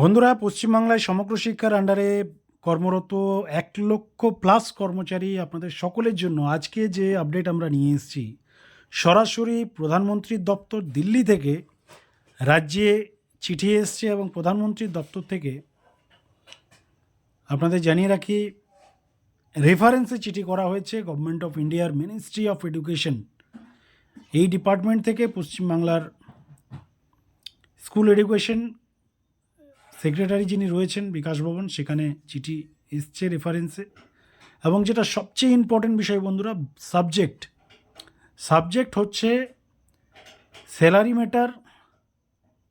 বন্ধুরা, পশ্চিমবাংলায় সমগ্র শিক্ষার আন্ডারে কর্মরত এক লক্ষ প্লাস কর্মচারী আপনাদের সকলের জন্য আজকে যে আপডেট আমরা নিয়ে এসেছি, সরাসরি প্রধানমন্ত্রীর দপ্তর দিল্লি থেকে রাজ্যে চিঠি এসছে এবং প্রধানমন্ত্রীর দপ্তর থেকে আপনাদের জানিয়ে রাখি রেফারেন্সে চিঠি করা হয়েছে গভর্নমেন্ট অফ ইন্ডিয়ার মিনিস্ট্রি অফ এডুকেশন এই ডিপার্টমেন্ট থেকে পশ্চিমবাংলার স্কুল এডুকেশন সেক্রেটারি যিনি রয়েছেন বিকাশ ভবন, সেখানে চিঠি এসছে রেফারেন্সে এবং যেটা সবচেয়ে ইম্পর্টেন্ট বিষয় বন্ধুরা সাবজেক্ট সাবজেক্ট হচ্ছে স্যালারি ম্যাটার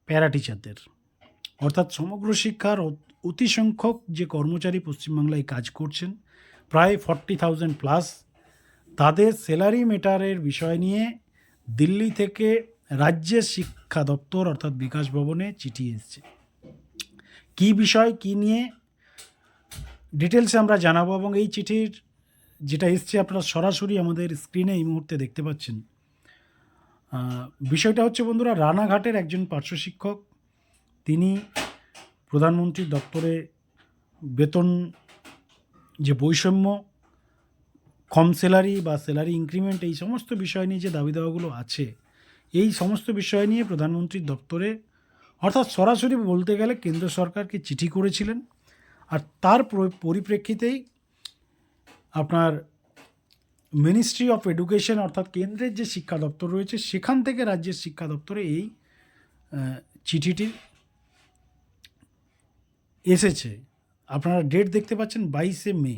প্যারা টিচারদের অর্থাৎ সমগ্র শিক্ষার অতি সংখ্যক যে কর্মচারী পশ্চিমবাংলায় কাজ করছেন, প্রায় ফর্টি থাউজেন্ড প্লাস তাদের স্যালারি ম্যাটারের বিষয় নিয়ে দিল্লি থেকে রাজ্যের শিক্ষা দপ্তর, অর্থাৎ বিকাশ ভবনে চিঠি এসছে। কী বিষয়, কী নিয়ে ডিটেলসে আমরা জানাব এবং এই চিঠির যেটা এসছে আপনারা সরাসরি আমাদের স্ক্রিনে এই মুহূর্তে দেখতে পাচ্ছেন। বিষয়টা হচ্ছে বন্ধুরা, রানাঘাটের একজন পার্শ্ব শিক্ষক, তিনি প্রধানমন্ত্রীর দপ্তরে বেতন যে বৈষম্য, কম স্যালারি বা স্যালারি ইনক্রিমেন্ট এই সমস্ত বিষয় নিয়ে যে দাবি দাওয়াগুলো আছে, এই সমস্ত বিষয় নিয়ে প্রধানমন্ত্রীর দপ্তরে অর্থাৎ সরাসরি বলতে গেলে কেন্দ্র সরকারকে চিঠি করেছিলেন? আর তার পরিপ্রেক্ষিতেই আপনার মিনিস্ট্রি অফ এডুকেশন অর্থাৎ কেন্দ্রের যে শিক্ষা দপ্তর রয়েছে, সেখান থেকে রাজ্যের শিক্ষা দপ্তরে এই চিঠিটি এসেছে। আপনারা ডেট দেখতে পাচ্ছেন বাইশে মে।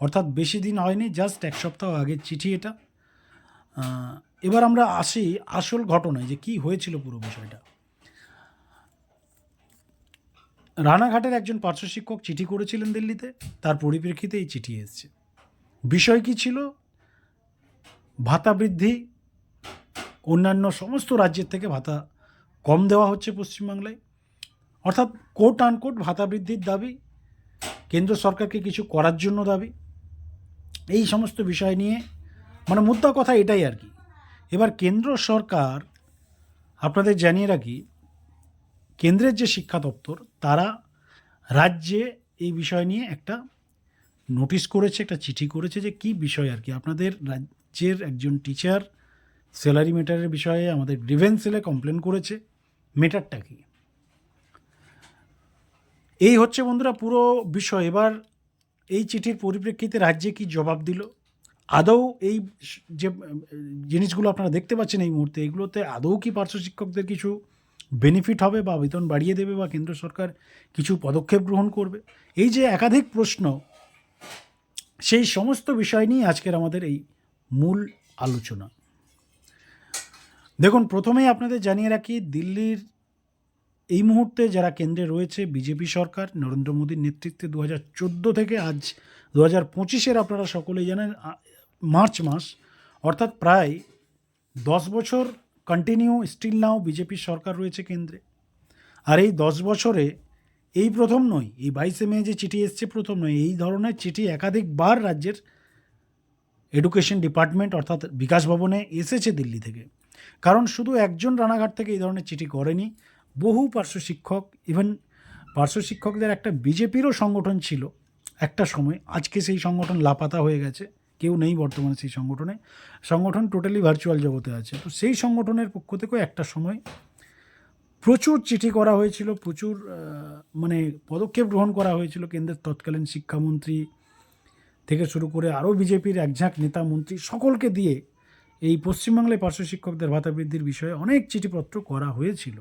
অর্থাৎ বেশি দিন হয়নি জাস্ট এক সপ্তাহ আগের চিঠি এটা। এবার আমরা আসি আসল ঘটনায় যে কি হয়েছিল পুরো বিষয়টা। রানাঘাটের একজন পার্শ্ব শিক্ষক চিঠি করেছিলেন দিল্লিতে, তার পরিপ্রেক্ষিতে এই চিঠি এসছে। বিষয় কি ছিল? ভাতা বৃদ্ধি, অন্যান্য সমস্ত রাজ্যের থেকে ভাতা কম দেওয়া হচ্ছে পশ্চিমবাংলায়। অর্থাৎ কোট আনকোট ভাতা বৃদ্ধির দাবি, কেন্দ্র সরকারকে কিছু করার জন্য দাবি। এই সমস্ত বিষয় নিয়ে মানে মুদ্রা কথা এটাই আর কি। এবার কেন্দ্র সরকার, আপনাদের জানিয়ে রাখি, কেন্দ্রের যে শিক্ষা দপ্তর তারা রাজ্যে এই বিষয় নিয়ে একটা নোটিশ করেছে, একটা চিঠি করেছে যে কি বিষয় আর কি। আপনাদের রাজ্যের একজন টিচার স্যালারি মেটারের বিষয়ে আমাদের গ্রিভেন্স সেলে কমপ্লেন করেছে মেটারটা কি? এই হচ্ছে বন্ধুরা পুরো বিষয়। এবার এই চিঠির পরিপ্রেক্ষিতে রাজ্যে কি জবাব দিল? আদৌ এই যে জিনিসগুলো আপনারা দেখতে পাচ্ছেন এই মুহূর্তে, এগুলোতে আদৌ কি পার্শ্ব শিক্ষকদের কিছু বেনিফিট হবে বা বেতন বাড়িয়ে দেবে বা কেন্দ্র সরকার কিছু পদক্ষেপ গ্রহণ করবে। এই যে একাধিক প্রশ্ন, সেই সমস্ত বিষয় নিয়ে আজকের আমাদের এই মূল আলোচনা। দেখুন, প্রথমেই আপনাদের জানিয়ে রাখি, দিল্লির এই মুহূর্তে যারা কেন্দ্রে রয়েছে, বিজেপি সরকার, নরেন্দ্র মোদীর নেতৃত্বে দু হাজার চোদ্দ থেকে আজ দু হাজার পঁচিশের আপনারা সকলেই জানেন মার্চ মাস, অর্থাৎ প্রায় দশ বছর কন্টিনিউ স্টিল নাও বিজেপির সরকার রয়েছে কেন্দ্রে। আর এই দশ বছরে এই প্রথম নয়, এই বাইশে মে যে চিঠি এসছে প্রথম নয়, এই ধরনের চিঠি একাধিকবার রাজ্যের এডুকেশন ডিপার্টমেন্ট অর্থাৎ বিকাশ ভবনে এসেছে দিল্লি থেকে। কারণ শুধু একজন রানাঘাট থেকে এই ধরনের চিঠি করেনি, বহু পার্শ্ব শিক্ষক ইভেন পার্শ্ব শিক্ষকদের একটা বিজেপিরও সংগঠন ছিল একটা সময়, আজকে সেই সংগঠন লাপাতা হয়ে গেছে। কেউ নেই বর্তমানে সেই সংগঠনে। সংগঠন টোটালি ভার্চুয়াল জগতে আছে। তো সেই সংগঠনের পক্ষ থেকেও একটা সময় প্রচুর চিঠি করা হয়েছিল, প্রচুর মানে পদক্ষেপ গ্রহণ করা হয়েছিল কেন্দ্রের তৎকালীন শিক্ষামন্ত্রী থেকে শুরু করে আরও বিজেপির একঝাঁক নেতা, মন্ত্রী সকলকে দিয়ে এই পশ্চিমবাংলায় পার্শ্ব শিক্ষকদের ভাতা বৃদ্ধির বিষয়ে অনেক চিঠিপত্র করা হয়েছিল।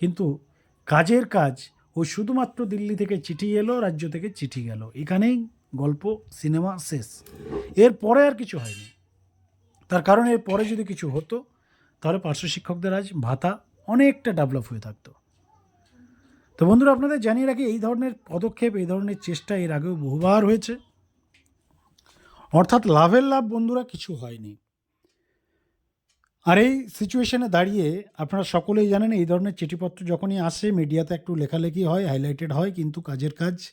কিন্তু কাজের কাজ ও শুধুমাত্র দিল্লি থেকে চিঠি এলো, রাজ্য থেকে চিঠি গেল। এখানেই গল্প, সিনেমা শেষ। এর পরে আর কিছু হয়নি। তার কারণ এর পরে যদি কিছু হতো, তাহলে পার্শ্ব শিক্ষকদের আজ ভাতা অনেকটা ডেভেলপ হয়ে থাকতো। তো বন্ধুরা, আপনাদের জানিয়ে রাখি, এই ধরনের পদক্ষেপ, এই ধরনের চেষ্টা এর আগেও বহুবার হয়েছে। অর্থাৎ লাভের লাভ বন্ধুরা কিছু হয়নি। আর এই সিচুয়েশনে দাঁড়িয়ে আপনারা সকলেই জানেন, এই ধরনের চিঠিপত্র যখনই আসে মিডিয়াতে একটু লেখালেখি হয় হাইলাইটেড হয়, কিন্তু কাজের কাজ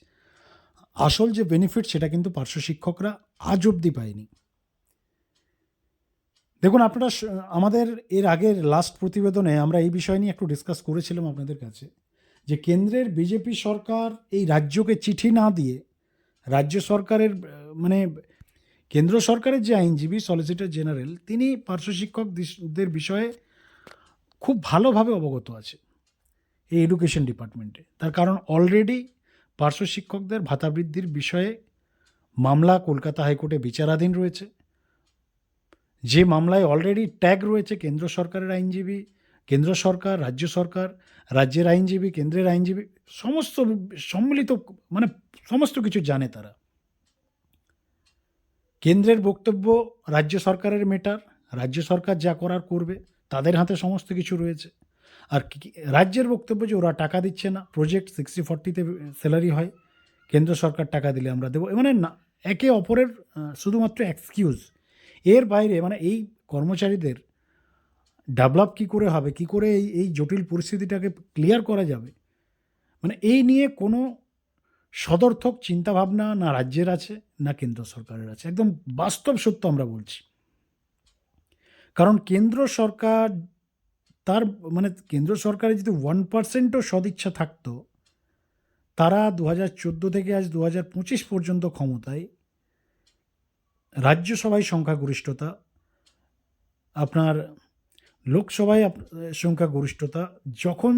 আসল যে বেনিফিট সেটা কিন্তু পার্শ্ব শিক্ষকরা আজ অবধি পায়নি। দেখুন, আপনারা আমাদের এর আগের লাস্ট প্রতিবেদনে আমরা এই বিষয় নিয়ে একটু ডিসকাস করেছিলাম আপনাদের কাছে যে কেন্দ্রের বিজেপি সরকার এই রাজ্যকে চিঠি না দিয়ে রাজ্য সরকারের মানে কেন্দ্র সরকারের যে আইনজীবী সলিসিটর জেনারেল তিনি পার্শ্ব শিক্ষকদের বিষয়ে খুব ভালোভাবে অবগত আছে এই এডুকেশন ডিপার্টমেন্টে তার কারণ অলরেডি পার্শ্ব শিক্ষকদের ভাতা বৃদ্ধির বিষয়ে মামলা কলকাতা হাইকোর্টে বিচারাধীন রয়েছে। যে মামলায় অলরেডি ট্যাগ রয়েছে কেন্দ্র সরকারের আইনজীবী, কেন্দ্র সরকার, রাজ্য সরকার, রাজ্যের আইনজীবী, কেন্দ্রের আইনজীবী, সমস্ত সম্মিলিত মানে সমস্ত কিছু জানে তারা। কেন্দ্রের বক্তব্য রাজ্য সরকারের মেটার রাজ্য সরকার যা করার করবে, তাদের হাতে সমস্ত কিছু রয়েছে। আর রাজ্যের বক্তব্য যে ওরা টাকা দিচ্ছে না প্রজেক্ট সিক্সটি ফর্টিতে স্যালারি হয়, কেন্দ্র সরকার টাকা দিলে আমরা দেবো। মানে না, একে অপরের শুধুমাত্র এক্সকিউজ এর বাইরে মানে এই কর্মচারীদের ডেভেলপ কী করে হবে, কী করে এই এই জটিল পরিস্থিতিটাকে ক্লিয়ার করা যাবে? মানে এই নিয়ে কোনো সদর্থক চিন্তাভাবনা না রাজ্যের আছে, না কেন্দ্র সরকারের আছে। একদম বাস্তব সত্য আমরা বলছি। কারণ কেন্দ্র সরকার তার মানে কেন্দ্র সরকারের যদি ওয়ান পার্সেন্টও সদিচ্ছা থাকতো, তারা দু হাজার চোদ্দ থেকে আজ দু হাজার পঁচিশ পর্যন্ত ক্ষমতায়। রাজ্যসভায় সংখ্যাগরিষ্ঠতা, আপনার লোকসভায় সংখ্যাগরিষ্ঠতা, যখন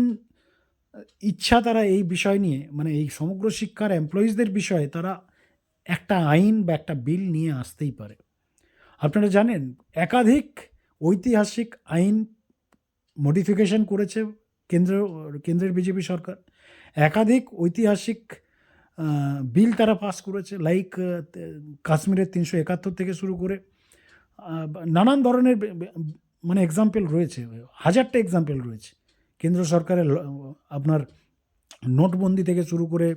ইচ্ছা তারা এই বিষয় নিয়ে মানে এই সমগ্র শিক্ষার এমপ্লয়িজদের বিষয়ে তারা একটা আইন বা একটা বিল নিয়ে আসতেই পারে। আপনারা জানেন, একাধিক ঐতিহাসিক আইন মডিফিকেশন করেছে কেন্দ্র, কেন্দ্রের বিজেপি সরকার। একাধিক ঐতিহাসিক বিল তারা পাস করেছে লাইক কাশ্মীরের তিনশো একাত্তর থেকে শুরু করে নানান ধরনের মানে এক্সাম্পল রয়েছে, হাজারটা এক্সাম্পল রয়েছে। কেন্দ্র সরকারের আপনার নোটবন্দি থেকে শুরু করে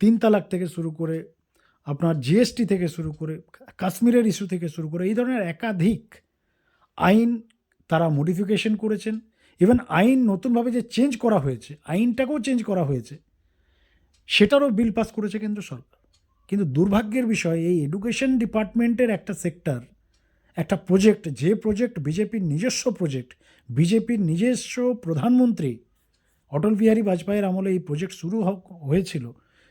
তিন তালাক থেকে শুরু করে, আপনার জিএসটি থেকে শুরু করে কাশ্মীরের ইস্যু থেকে শুরু করে, এই ধরনের একাধিক আইন তারা মডিফিকেশন করেছেন। ইভেন আইন নতুনভাবে যে চেঞ্জ করা হয়েছে, আইনটাকেও চেঞ্জ করা হয়েছে, সেটারও বিল পাস করেছে কেন্দ্র সরকার। কিন্তু দুর্ভাগ্যের বিষয়, এই এডুকেশন ডিপার্টমেন্টের একটা সেক্টর একটা প্রজেক্ট যে প্রজেক্ট বিজেপির নিজস্ব প্রজেক্ট বিজেপির নিজস্ব প্রধানমন্ত্রী অটল বিহারী বাজপেয়ীর আমলে এই প্রজেক্ট শুরু হয়েছিল,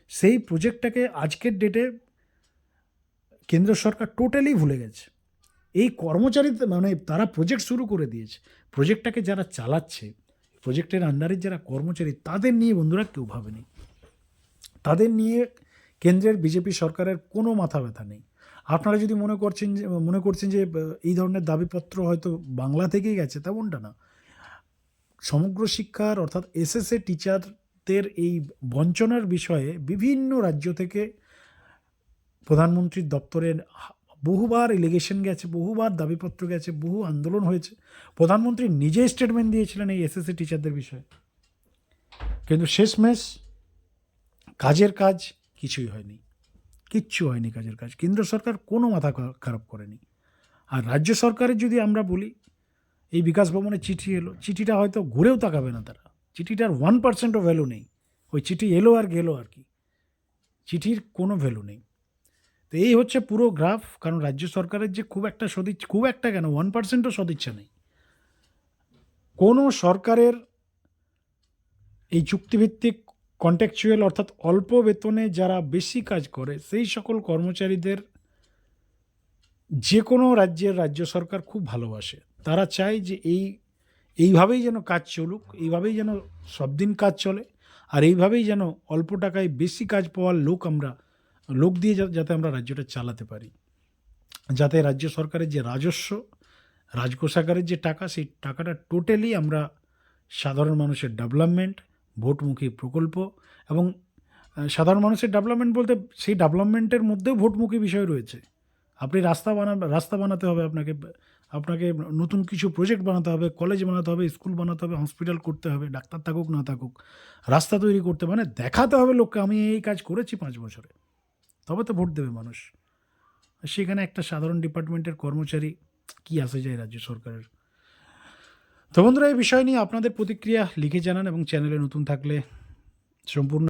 সেই প্রজেক্টটাকে আজকের ডেটে কেন্দ্র সরকার টোটালি ভুলে গেছে। এই কর্মচারী মানে তারা প্রজেক্ট শুরু করে দিয়েছে। প্রজেক্টটাকে যারা চালাচ্ছে প্রজেক্টের আন্ডারের যারা কর্মচারী, তাদের নিয়ে বন্ধুরা কেউ ভাবেনি তাদের নিয়ে কেন্দ্রের বিজেপি সরকারের কোনো মাথা ব্যথা নেই। আপনারা যদি মনে করছেন যে, মনে করছেন যে এই ধরনের দাবিপত্র হয়তো বাংলা থেকেই গেছে, তেমনটা না। সমগ্র শিক্ষার, অর্থাৎ এসএসএ টিচারদের এই বঞ্চনার বিষয়ে বিভিন্ন রাজ্য থেকে প্রধানমন্ত্রীর দপ্তরের বহুবার এলিগেশন গেছে, বহুবার দাবিপত্র গেছে, বহু আন্দোলন হয়েছে। প্রধানমন্ত্রী নিজে স্টেটমেন্ট দিয়েছিলেন এই এসএসসি টিচারদের বিষয়ে। কিন্তু শেষমেশ কাজের কাজ কিছুই হয়নি। কিচ্ছু হয়নি কাজের কাজ। কেন্দ্র সরকার কোনো মাথা খারাপ করেনি। আর রাজ্য সরকারের যদি আমরা বলি, এই বিকাশ ভবনে চিঠি এলো। চিঠিটা হয়তো ঘুরেও তাকাবে না তারা। চিঠিটার ওয়ান পার্সেন্টও ভ্যালু নেই। ওই চিঠি এলো আর গেলো আর কি। চিঠির কোনো ভ্যালু নেই। তো এই হচ্ছে পুরো গ্রাফ, কারণ রাজ্য সরকারের যে খুব একটা সদিচ্ছা, খুব একটা কেন ওয়ান পার্সেন্টও সদিচ্ছা নেই। কোনো সরকারের এই চুক্তিভিত্তিক কন্ট্যাকচুয়াল অর্থাৎ অল্প বেতনে যারা বেশি কাজ করে, সেই সকল কর্মচারীদের যে কোনো রাজ্যের রাজ্য সরকার খুব ভালোবাসে। তারা চায় যে এই, এইভাবেই যেন কাজ চলুক, এইভাবেই যেন সব দিন কাজ চলে, আর এইভাবেই যেন অল্প টাকায় বেশি কাজ পাওয়ার লোক আমরা লোক দিয়ে যাতে আমরা রাজ্যটা চালাতে পারি। যাতে রাজ্য সরকারের যে রাজস্ব, রাজকোষাগারের যে টাকা, সেই টাকাটা টোটালি আমরা সাধারণ মানুষের ডেভেলপমেন্ট, ভোটমুখী প্রকল্প এবং সাধারণ মানুষের ডেভেলপমেন্ট বলতে সেই ডেভেলপমেন্টের মধ্যেও ভোটমুখী বিষয় রয়েছে। আপনি রাস্তা বানা, রাস্তা বানাতে হবে আপনাকে আপনাকে নতুন কিছু প্রজেক্ট বানাতে হবে কলেজ বানাতে হবে স্কুল বানাতে হবে হসপিটাল করতে হবে, ডাক্তার থাকুক, না থাকুক, রাস্তা তৈরি করতে মানে দেখাতে হবে লোককে, আমি এই কাজ করেছি পাঁচ বছরে। তবে তো ভোট দেবে মানুষ। সেখানে একটা সাধারণ ডিপার্টমেন্টের কর্মচারী কি আসে যায় রাজ্য সরকারের? তো বন্ধুরা, এই বিষয় নিয়ে আপনাদের প্রতিক্রিয়া লিখে জানান এবং চ্যানেলে নতুন থাকলে সম্পূর্ণ